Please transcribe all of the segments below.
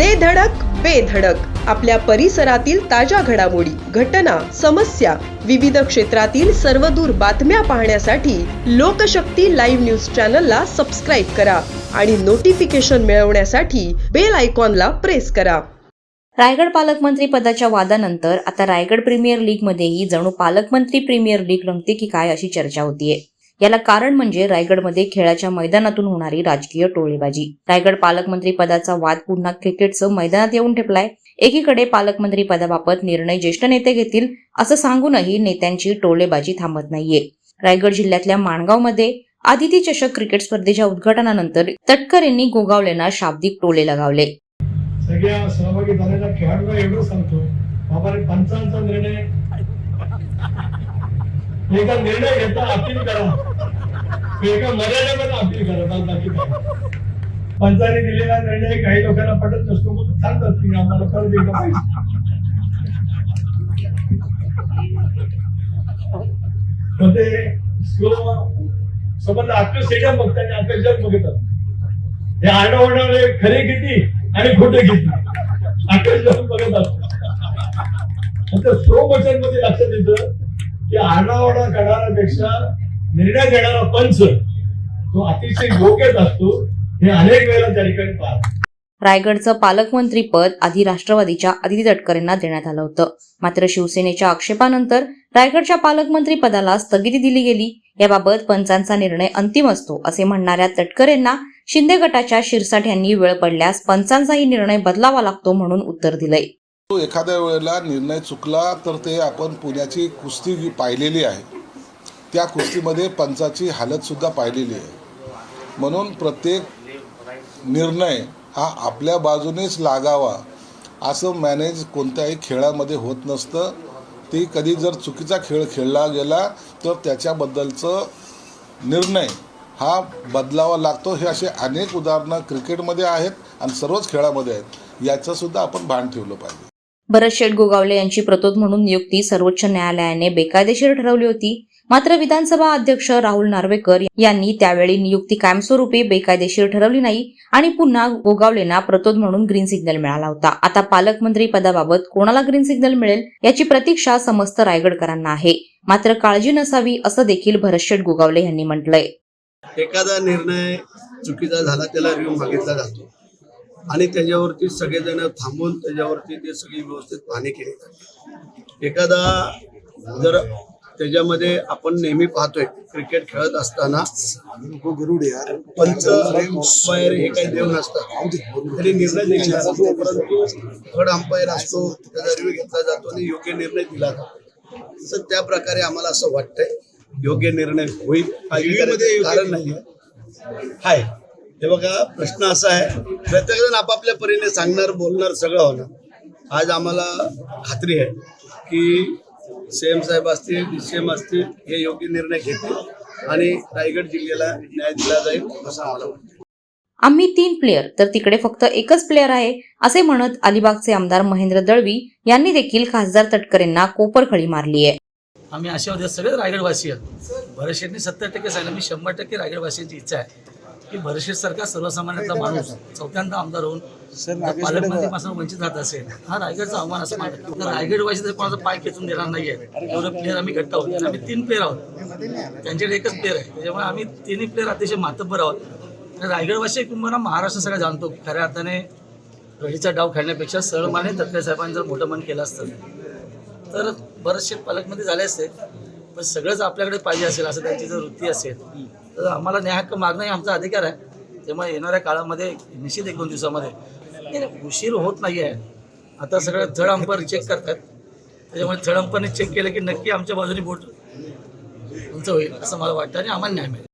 दे धडक बेधडक आपल्या परिसरातील ताज्या घडामोडी घटना समस्या विविध क्षेत्रातील सर्वदूर बातम्या पाहण्यासाठी लोकशक्ती लाईव्ह न्यूज चॅनलला सबस्क्राईब करा आणि नोटिफिकेशन मिळवण्यासाठी बेल आयकॉनला प्रेस करा. रायगड पालकमंत्री पदाच्या वादानंतर आता रायगड प्रीमियर लीगमध्येही जणू पालकमंत्री प्रीमियर लीग रंगते की काय अशी चर्चा होतीये. याला कारण म्हणजे रायगडमध्ये खेळाच्या मैदानातून होणारी राजकीय टोळेबाजी. रायगड पालकमंत्री पदाचा वाद पुन्हा क्रिकेटचं मैदानात येऊन ठेपलाय. एकीकडे पालकमंत्री पदाबाबत निर्णय ज्येष्ठ नेते घेतील असं सांगूनही नेत्यांची टोळेबाजी थांबत नाहीये. रायगड जिल्ह्यातल्या माणगावमध्ये आदिती चषक क्रिकेट स्पर्धेच्या उद्घाटनानंतर तटकर यांनी गोगावलेंना शाब्दिक टोले लगावले. सगळ्या सहभागी झालेल्या खेळाडूला एवढं सांगतो बाबा रे पंचांचा निर्णय. एका निर्णय घेता अपील करा. एका मर्यादेमध्ये अपील करा बाकी पंचाने दिलेला निर्णय काही लोकांना पटत नसतो मग सांगतात की आम्हाला परत एकदा पाहिजे मग ते स्लो समज आजचं स्टेडियम बघतात आणि आजचं जग बघतात. हे आरडाओरडाले खरे किती आणि खोटे किती? आकाश जाऊन बघत असतो स्लो मोशनमध्ये लक्षात येतं की आरडाओरडा करणाऱ्यापेक्षा निर्णय घेणारा पंच तो अतिशय योग्यच असतो हे अनेक वेळेला त्या ठिकाणी पाहतो. रायगडचं पालकमंत्री पद आधी राष्ट्रवादीच्या आदिती तटकर यांना देण्यात आलं होतं. मात्र शिवसेनेच्या आक्षेपानंतर रायगडच्या पालकमंत्री पदाला स्थगिती दिली गेली. याबाबत पंचांचा निर्णय अंतिम असतो असे म्हणणाऱ्या तटकर यांना शिंदे गटाच्या शिरसाठ यांनी वेळ पडल्यास पंचांचाही निर्णय बदलावा लागतो म्हणून उत्तर दिलंय. तो एखाद्या वेळेला निर्णय चुकला तर ते आपण पुण्याची कुस्ती जी पाहिलेली आहे त्या कुस्तीमध्ये पंचाची हालतसुद्धा पाहिलेली आहे. म्हणून प्रत्येक निर्णय हा आपल्या बाजूनेच लागावा असं मॅनेज कोणत्याही खेळामध्ये होत नसतं. ती कधी जर चुकीचा खेळ खेळला गेला तर त्याच्याबद्दलचं निर्णय हा बदलावा लागतो. हे असे अनेक उदाहरणं क्रिकेटमध्ये आहेत आणि सर्वच खेळामध्ये आहेत. याचंसुद्धा आपण भान ठेवलं पाहिजे. भरत शेठ गोगावले यांची प्रतोद म्हणून नियुक्ती सर्वोच्च न्यायालयाने बेकायदेशीर ठरवली होती. मात्र विधानसभा अध्यक्ष राहुल नार्वेकर यांनी त्यावेळी नियुक्ती कायमस्वरूपी बेकायदेशीर ठरवली नाही आणि पुन्हा गोगावलेंना प्रतोद म्हणून ग्रीन सिग्नल मिळाला होता. आता पालकमंत्री पदाबाबत कोणाला ग्रीन सिग्नल मिळेल याची प्रतीक्षा समस्त रायगडकरांना आहे. मात्र काळजी नसावी असं देखील भरतशेठ गोगावले यांनी म्हटलंय. एखादा निर्णय चुकीचा झाला त्याला रिव्ह मागितला जातो. आणि त्याच्यावरती सगळेजण थांबून त्याच्यावरती ते सगळी व्यवस्थित पाहणी केली जाते. एखादा जर त्याच्यामध्ये आपण नेहमी पाहतोय क्रिकेट खेळत असताना पंच अंपायर हे काही देव नसतात. तरी निर्णय दिला जातो परंतु थर्ड अंपायर असतो त्याचा रिव्ह्यू घेतला जातो आणि योग्य निर्णय दिला जातो. तर त्या प्रकारे आम्हाला असं वाटतंय योग्य निर्णय होईल. कारण नाहीये. हाय. हे बघा प्रश्न असा आहे प्रत्येकजण आपापल्या परीने सांगणार बोलणार सगळं होणार. आज आम्हाला खात्री आहे की सीएम साहेब असतील डी सी एम असतील हे योग्य निर्णय घेतील आणि रायगड जिल्ह्याला न्याय दिला जाईल असं आम्हाला वाटतं. आम्ही तीन प्लेअर तर तिकडे फक्त एकच प्लेअर आहे असे म्हणत अलिबागचे आमदार महेंद्र दळवी यांनी देखील खासदार तटकर यांना कोपरखळी मारली आहे. आम्ही आशावादी सगळे रायगडवासी आहेत. भरतशेठनी सत्तर टक्के सांगितलं मी शंभर टक्के रायगडवासीयांची इच्छा आहे. की भरतशेठ सारखा सर्वसामान्यातला माणूस चौथ्यांदा आमदार होऊन पालकमंत्रीपासून वंचित राहत असेल. हा रायगडचा आव्हान असं मानत तर रायगडवासी तर कोणाचा पाय खेचून देणार नाहीये एवढं प्लेअर आम्ही घट्ट आहोत. आम्ही तीन प्लेअर आहोत. त्यांच्याकडे एकच प्लेअर आहे. त्याच्यामुळे आम्ही तिन्ही प्लेअर अतिशय मातब्बर आहोत. आणि रायगडवासी किंवा महाराष्ट्र सगळं जाणतो. खऱ्या अर्थाने रडीचा डाव खेळण्यापेक्षा सरळमाने तटकरे साहेबांनी जर मोठं मन केलं असतं तर बरेचसे पालकमंत्री झाले असते. पण सगळंच आपल्याकडे पाहिजे असेल असं त्यांची जर वृत्ती असेल तर आम्हाला न्याय हक्क मागणं हे आमचा अधिकार आहे. त्यामुळे येणाऱ्या काळामध्ये निश्चित एक दोन दिवसामध्ये उशीर होत नाही आहे आता सगळं थर्ड अंपर चेक करतात. त्याच्यामुळे थर्ड अंपरने चेक केलं की नक्की आमच्या बाजूने बोट उंच होईल असं मला वाटतं आणि आम्हाला न्याय मिळेल.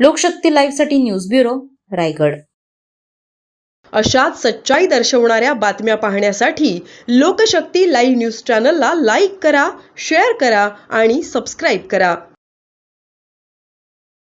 लोकशक्ती लाईव्हसाठी न्यूज ब्युरो रायगड. अशाच सच्चाई दर्शवणाऱ्या बातम्या पाहण्यासाठी लोकशक्ती लाईव्ह न्यूज चॅनलला लाईक करा शेअर करा आणि सबस्क्राईब करा.